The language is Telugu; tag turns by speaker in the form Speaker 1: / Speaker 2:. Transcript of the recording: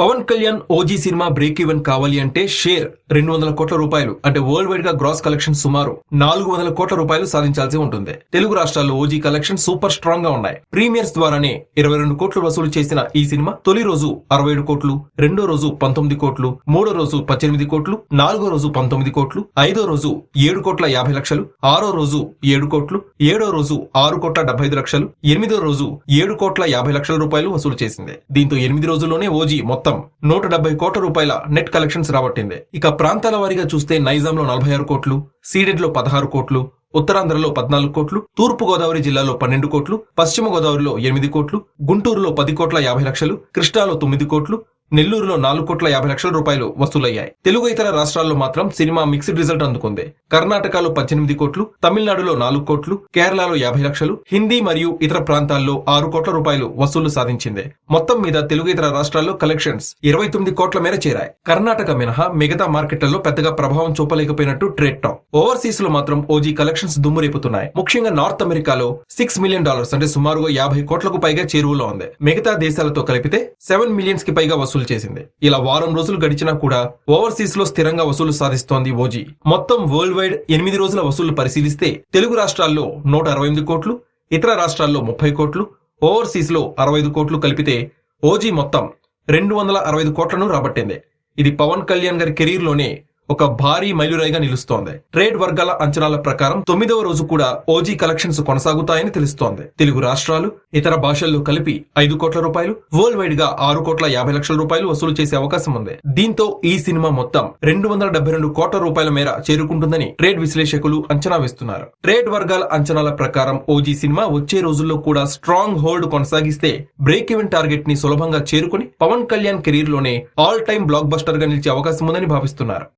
Speaker 1: Pawan Kalyan OG cinema break even కావాలి అంటే షేర్ రెండు వందల కోట్ల రూపాయలు అంటే వరల్డ్ వైడ్గా గ్రాస్ కలెక్షన్ సుమారు నాలుగు వందల కోట్ల రూపాయలు సాధించాల్సి ఉంటుంది. తెలుగు రాష్ట్రాల్లో ఓజీ కలెక్షన్ సూపర్ స్ట్రాంగ్గా ఉన్నాయి. ప్రీమియర్స్ ద్వారానే ఇరవై రెండు కోట్లు వసూలు చేసిన ఈ సినిమా తొలి రోజు అరవై ఏడు కోట్లు రెండో రోజు పంతొమ్మిది కోట్లు మూడో రోజు పద్దెనిమిది కోట్లు నాలుగో రోజు పంతొమ్మిది కోట్లు ఐదో రోజు ఏడు కోట్ల యాభై లక్షలు ఆరో రోజు ఏడు కోట్లు ఏడో రోజు ఆరు కోట్ల డెబ్బై ఐదు లక్షలు ఎనిమిదో రోజు ఏడు కోట్ల యాభై లక్షల రూపాయలు వసూలు చేసింది. దీంతో ఎనిమిది రోజుల్లోనే ఓజీ మొత్తం నూట డెబ్బై కోట్ల రూపాయల నెట్ కలెక్షన్స్ రాబట్టింది. ఇక ప్రాంతాల వారీగా చూస్తే నైజాంలో నలభై ఆరు కోట్లు సీడెడ్లో పదహారు కోట్లు ఉత్తరాంధ్రలో పద్నాలుగు కోట్లు తూర్పు గోదావరి జిల్లాలో పన్నెండు కోట్లు పశ్చిమ గోదావరిలో ఎనిమిది కోట్లు గుంటూరులో పది కోట్ల యాభై లక్షలు కృష్ణాలో తొమ్మిది కోట్లు నెల్లూరులో నాలుగు కోట్ల యాభై లక్షల రూపాయలు వసూలయ్యాయి. తెలుగు ఇతర రాష్ట్రాల్లో మాత్రం సినిమా మిక్స్డ్ రిజల్ట్ అందుకుంది. కర్ణాటకలో పద్దెనిమిది కోట్లు తమిళనాడులో నాలుగు కోట్లు కేరళలో యాభై లక్షలు హిందీ మరియు ఇతర ప్రాంతాల్లో ఆరు కోట్ల రూపాయలు వసూలు సాధించింది. మొత్తం మీద తెలుగు ఇతర రాష్ట్రాల్లో కలెక్షన్స్ ఇరవై తొమ్మిది కోట్ల మేర చేరాయి. కర్ణాటక మినహా మిగతా మార్కెట్లలో పెద్దగా ప్రభావం చూపలేకపోయినట్టు ట్రేడ్ టాక్. ఓవర్సీస్లో మాత్రం ఓజీ కలెక్షన్స్ దుమ్ము రేపుతున్నాయి. ముఖ్యంగా నార్త్ అమెరికాలో సిక్స్ మిలియన్ డాలర్స్ అంటే సుమారుగా యాభై కోట్లకు పైగా చేరువలో ఉంది. మిగతా దేశాలతో కలిపితే సెవెన్ మిలియన్స్కి పైగా వసూలు చేసింది. ఇలా వారం రోజులు గడిచినా కూడా ఓవర్సీస్లో స్థిరంగా వసూలు సాధిస్తోంది ఓజీ. మొత్తం వరల్డ్ వైడ్ ఎనిమిది రోజుల వసూళ్ళు పరిశీలిస్తే తెలుగు రాష్ట్రాల్లో నూట అరవై ఎనిమిది కోట్లు ఇతర రాష్ట్రాల్లో ముప్పై కోట్లు ఓవర్సీస్లో అరవై ఐదు కోట్లు కలిపితే ఓజీ మొత్తం రెండు వందల అరవై ఐదు కోట్లను రాబట్టింది. ఇది పవన్ కళ్యాణ్ గారి కెరీర్లోనే ఒక భారీ మైలురాయిగా నిలుస్తోంది. ట్రేడ్ వర్గాల అంచనాల ప్రకారం తొమ్మిదవ రోజు కూడా ఓజీ కలెక్షన్స్ కొనసాగుతాయని తెలుస్తోంది. తెలుగు రాష్ట్రాలు ఇతర భాషల్లో కలిపి ఐదు కోట్ల రూపాయలు వరల్డ్ వైడ్గా ఆరు కోట్ల యాభై లక్షల రూపాయలు వసూలు చేసే అవకాశం ఉంది. దీంతో ఈ సినిమా మొత్తం రెండు వందల డెబ్బై రెండు కోట్ల రూపాయల మేర చేరుకుంటుందని ట్రేడ్ విశ్లేషకులు అంచనా వేస్తున్నారు. ట్రేడ్ వర్గాల అంచనాల ప్రకారం ఓజీ సినిమా వచ్చే రోజుల్లో కూడా స్ట్రాంగ్ హోల్డ్ కొనసాగిస్తే బ్రేక్ ఈవెన్ టార్గెట్ని సులభంగా చేరుకుని పవన్ కళ్యాణ్ కెరీర్లోనే ఆల్ టైమ్ బ్లాక్ బస్టర్గా నిలిచే అవకాశం ఉందని భావిస్తున్నారు.